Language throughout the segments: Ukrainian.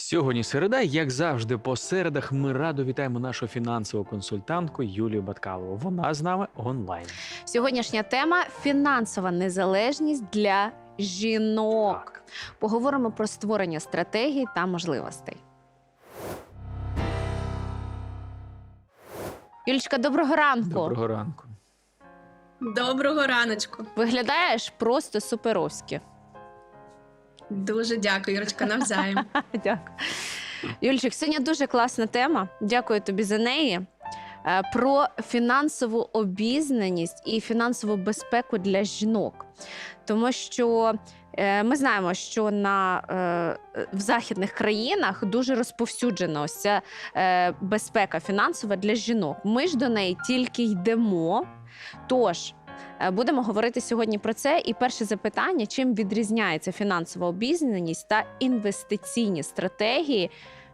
Сьогодні середа, як завжди, по середах ми радо вітаємо нашу фінансову консультантку Юлію Баткалову. Вона з нами онлайн. Сьогоднішня тема фінансова незалежність для жінок. Так. Поговоримо про створення стратегій та можливостей. Юлічка, доброго ранку. Доброго ранку. Доброго раночку. Виглядаєш просто суперовськи. Дуже дякую, Ірочка, навзаєм. Дякую. Юлічик, сьогодні дуже класна тема. Дякую тобі за неї. Е, Про фінансову обізнаність і фінансову безпеку для жінок. Тому що е, ми знаємо, що на, е, в західних країнах дуже розповсюджена ось ця безпека фінансова для жінок. Ми ж до неї тільки йдемо. Тож, Будемо говорити сьогодні про це. І перше запитання: чим відрізняється фінансова обізнаність та інвестиційні стратегії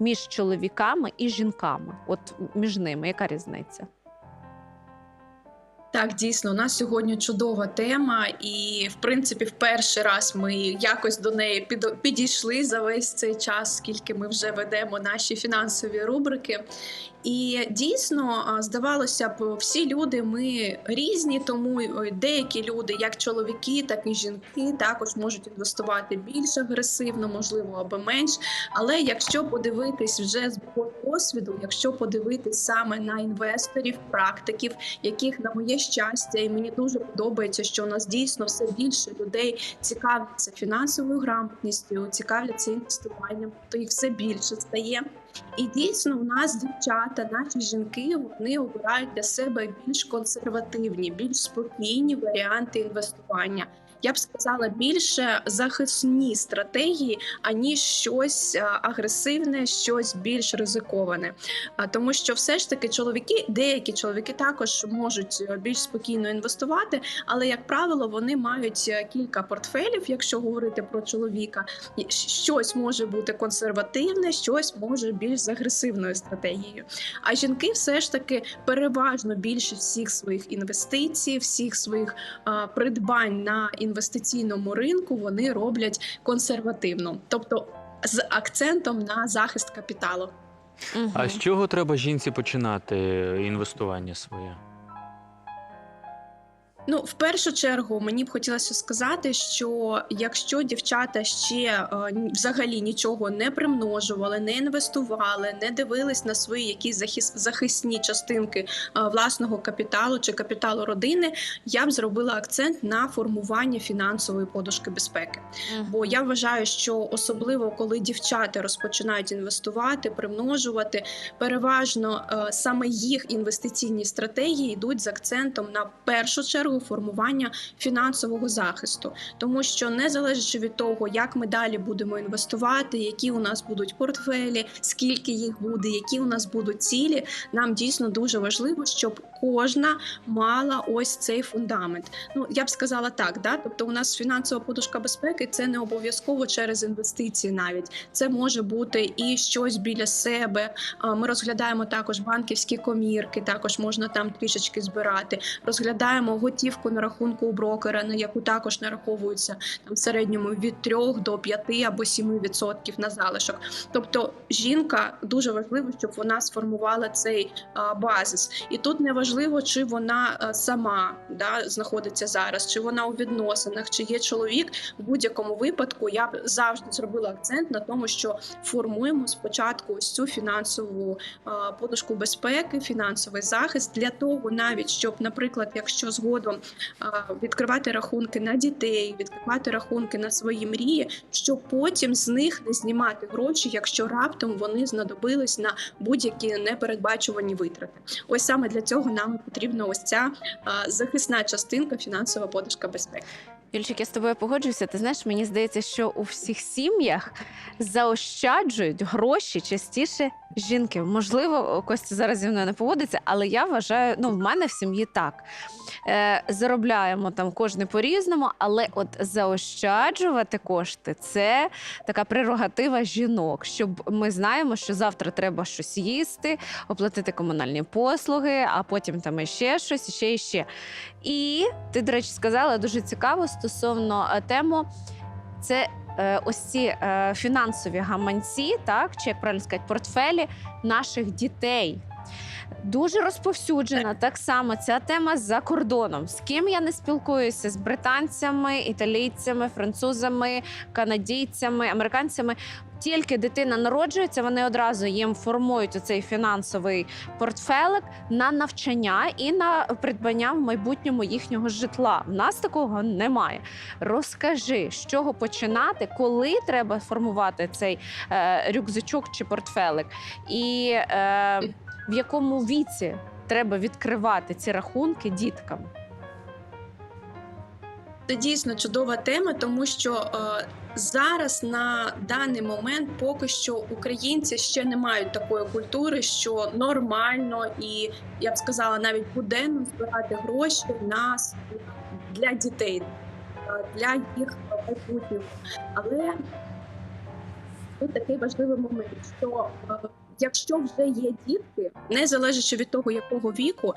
між чоловіками і жінками? От між ними, яка різниця? Так, дійсно, у нас сьогодні чудова тема, і в принципі, в перший раз ми якось до неї підійшли за весь цей час, скільки ми вже ведемо наші фінансові рубрики. І дійсно, здавалося б, всі люди ми різні, тому деякі люди, як чоловіки, так і жінки, також можуть інвестувати більш агресивно, можливо, або менш. Але якщо подивитись вже з мого досвіду, якщо подивитись саме на інвесторів, практиків, яких на моє щастя, і мені дуже подобається, що у нас дійсно все більше людей цікавляться фінансовою грамотністю, цікавляться інвестуванням, то їх все більше стає. І дійсно, у нас дівчата, наші жінки, вони обирають для себе більш консервативні, більш спокійні варіанти інвестування. Я б сказала більше захисні стратегії, аніж щось агресивне, щось більш ризиковане. Тому що все ж таки чоловіки, деякі чоловіки також можуть е, більш спокійно інвестувати, але як правило, вони мають е, кілька портфелів, якщо говорити про чоловіка. Щось може бути консервативне, щось може більш агресивною стратегією. А жінки все ж таки переважно більшість всіх своїх інвестицій, всіх своїх придбань на інвестиційному ринку вони роблять консервативно, тобто з акцентом на захист капіталу. А з чого треба жінці починати інвестування своє? Ну, в першу чергу, мені б хотілося сказати, що якщо дівчата ще е, взагалі нічого не примножували, не інвестували, не дивились на свої якісь захис, захисні частинки е, власного капіталу чи капіталу родини, я б зробила акцент на формування фінансової подушки безпеки. Мгм. Бо я вважаю, що особливо коли дівчата розпочинають інвестувати, примножувати, переважно е, саме їх інвестиційні стратегії йдуть з акцентом на першу чергу формування фінансового захисту, тому що не залежачи від того, як ми далі будемо інвестувати, які у нас будуть портфелі, скільки їх буде, які у нас будуть цілі, нам дійсно дуже важливо, щоб кожна мала ось цей фундамент. Ну я б сказала так, да? тобто у нас фінансова подушка безпеки це не обов'язково через інвестиції, навіть це може бути і щось біля себе. Ми розглядаємо також банківські комірки, також можна там трішечки збирати. Розглядаємо готівку на рахунку у брокера, на яку також нараховується там в середньому від 3 до 5 або 7% відсотків на залишок. Тобто жінка дуже важливо, щоб вона сформувала цей базис. І тут не важливо, чи вона сама да, знаходиться зараз, чи вона у відносинах, чи є чоловік. В будь-якому випадку я б завжди зробила акцент на тому, що формуємо спочатку ось цю фінансову подушку безпеки, фінансовий захист для того, навіть щоб, наприклад, якщо згодом відкривати рахунки на дітей, відкривати рахунки на свої мрії, щоб потім з них не знімати гроші, якщо раптом вони знадобились на будь-які непередбачувані витрати. Ось саме для цього нам потрібна ось ця захисна частинка фінансова подушка безпеки. Юльчик, я з тобою погоджуюся. Ти знаєш, мені здається, що у всіх сім'ях заощаджують гроші частіше жінки. Можливо, Костя зараз зі мною не поводиться, але я вважаю, ну в мене в сім'ї так. Е, заробляємо там кожне по-різному, але от заощаджувати кошти це така прерогатива жінок, щоб ми знаємо, що завтра треба щось їсти, оплатити комунальні послуги, а потім там іще щось, іще і ще. І ти, до речі, сказала дуже цікаво стосовно е, тему. Це е, ось ці е, фінансові гаманці, так чи як правильно сказати, портфелі наших дітей. Дуже розповсюджена так само ця тема за кордоном. З ким я не спілкуюся з британцями, італійцями, французами, канадійцями, американцями. Тільки дитина народжується, вони одразу їм формують оцей фінансовий портфелик на навчання і на придбання в майбутньому їхнього житла. В нас такого немає. Розкажи, з чого починати, коли треба формувати цей е, рюкзачок чи портфелик, і е, в якому віці треба відкривати ці рахунки діткам. Це дійсно чудова тема, тому що е, зараз на даний момент поки що українці ще не мають такої культури, що нормально і я б сказала навіть буденно збирати гроші на для дітей, для їх майбутнього. Але тут такий важливий момент, що якщо вже є дітки, не залежачи від того, якого віку.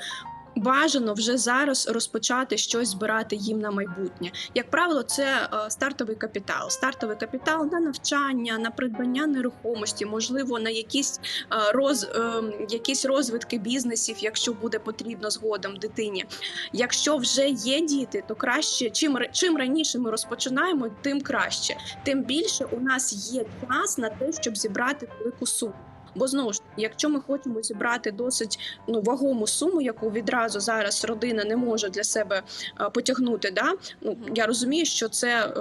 Бажано вже зараз розпочати щось збирати їм на майбутнє. Як правило, це е, стартовий капітал. Стартовий капітал на навчання, на придбання нерухомості, можливо, на якісь е, роз, е, якісь розвитки бізнесів, якщо буде потрібно згодом дитині. Якщо вже є діти, то краще чим чим раніше ми розпочинаємо, тим краще. Тим більше у нас є час на те, щоб зібрати велику суму. Бо знову ж якщо ми хочемо зібрати досить ну вагому суму, яку відразу зараз родина не може для себе е, потягнути, да ну я розумію, що це.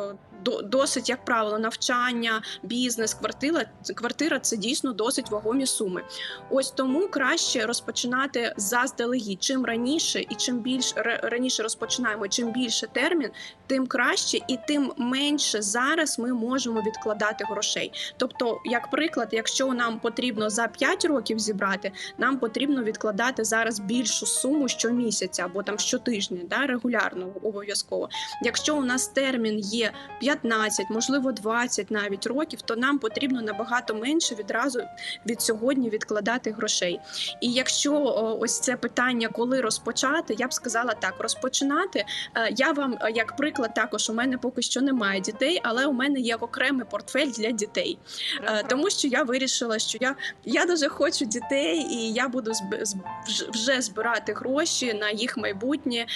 До- Досить, як правило, навчання, бізнес, квартира квартира це дійсно досить вагомі суми. Ось тому краще розпочинати заздалегідь. Чим раніше і чим більше ра- раніше розпочинаємо, чим більше термін, тим краще і тим менше зараз ми можемо відкладати грошей. Тобто, як приклад, якщо нам потрібно за 5 років зібрати, нам потрібно відкладати зараз більшу суму щомісяця або там щотижня, да, регулярно обов'язково. Якщо у нас термін є 15, можливо 20 навіть років, то нам потрібно набагато менше відразу від сьогодні відкладати грошей. І якщо ось це питання, коли розпочати, я б сказала так: розпочинати. е, Я вам, е, як приклад, також у мене поки що немає дітей, але у мене є окремий портфель для дітей. Е, Тому що я вирішила, що я, я дуже хочу дітей, і я буду вже збирати гроші на їх майбутнє,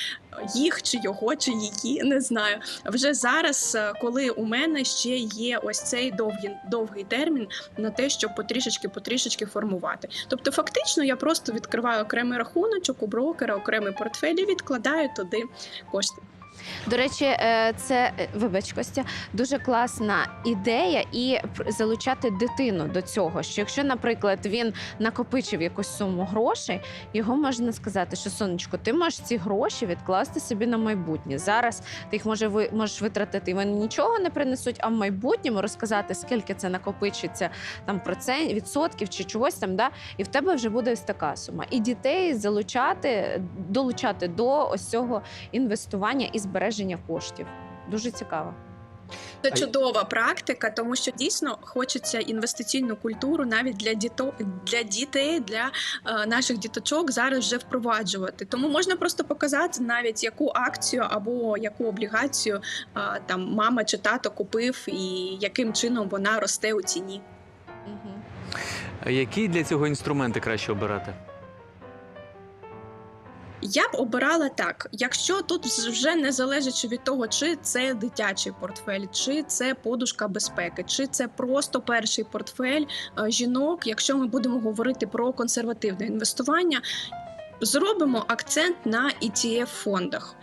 їх чи його, чи її, не знаю. Вже зараз, коли у мене ще є ось цей довгий, довгий термін на те, щоб потрішечки потрішечки формувати. Тобто, фактично, я просто відкриваю окремий рахуночок у брокера, окремий портфель і відкладаю туди кошти. До речі, е, це е, вибач, Костя, дуже класна ідея і залучати дитину до цього. Що якщо, наприклад, він накопичив якусь суму грошей, його можна сказати, що сонечко, ти можеш ці гроші відкласти собі на майбутнє. Зараз ти їх може ви можеш витратити, і вони нічого не принесуть, а в майбутньому розказати, скільки це накопичиться там процент, відсотків чи чогось там, да, і в тебе вже буде ось така сума. І дітей залучати, долучати до ось цього інвестування і збереження коштів. Дуже цікаво. Це чудова практика, тому що дійсно хочеться інвестиційну культуру навіть для діто для дітей, для е, наших діточок зараз вже впроваджувати. Тому можна просто показати навіть яку акцію або яку облігацію е, там мама чи тато купив, і яким чином вона росте у ціні. А Які для цього інструменти краще обирати? Я б обирала так, якщо тут вже не залежачи від того, чи це дитячий портфель, чи це подушка безпеки, чи це просто перший портфель е, жінок. Якщо ми будемо говорити про консервативне інвестування, зробимо акцент на etf фондах.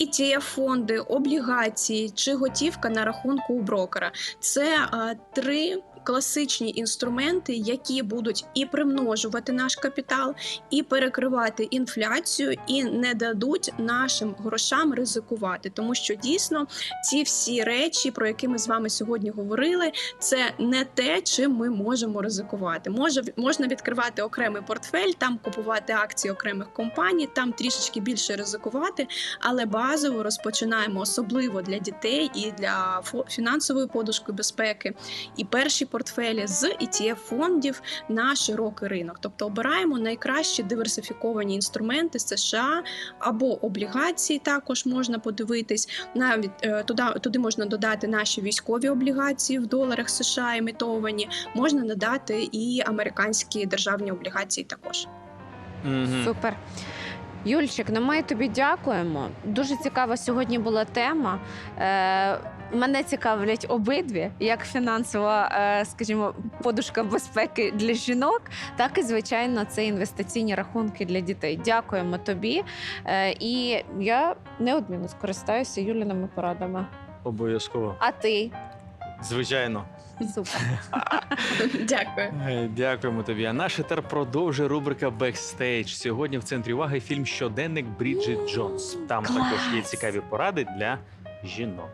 etf фонди, облігації чи готівка на рахунку у брокера це е, три класичні інструменти, які будуть і примножувати наш капітал, і перекривати інфляцію, і не дадуть нашим грошам ризикувати, тому що дійсно ці всі речі, про які ми з вами сьогодні говорили, це не те, чим ми можемо ризикувати. Може можна відкривати окремий портфель, там купувати акції окремих компаній, там трішечки більше ризикувати, але базово розпочинаємо особливо для дітей і для фінансової подушки безпеки. І перший портфелі з ETF фондів на широкий ринок. Тобто обираємо найкращі диверсифіковані інструменти США або облігації. Також можна подивитись. Навіть е, туди, туди можна додати наші військові облігації в доларах США емітовані. Можна додати і американські державні облігації також. Мгм. Супер. Юльчик, ну ми тобі дякуємо. Дуже цікава сьогодні була тема. Мене цікавлять обидві, як фінансова, е, скажімо, подушка безпеки для жінок, так і звичайно, це інвестиційні рахунки для дітей. Дякуємо тобі. Е, і я неодмінно скористаюся Юліними порадами. Обов'язково. А ти? Звичайно. Супер. Дякую. Е, Дякуємо тобі. А наш етер продовжує рубрика Бекстейдж. Сьогодні в центрі уваги фільм Щоденник Бріджит Джонс. Там Клас! також є цікаві поради для жінок.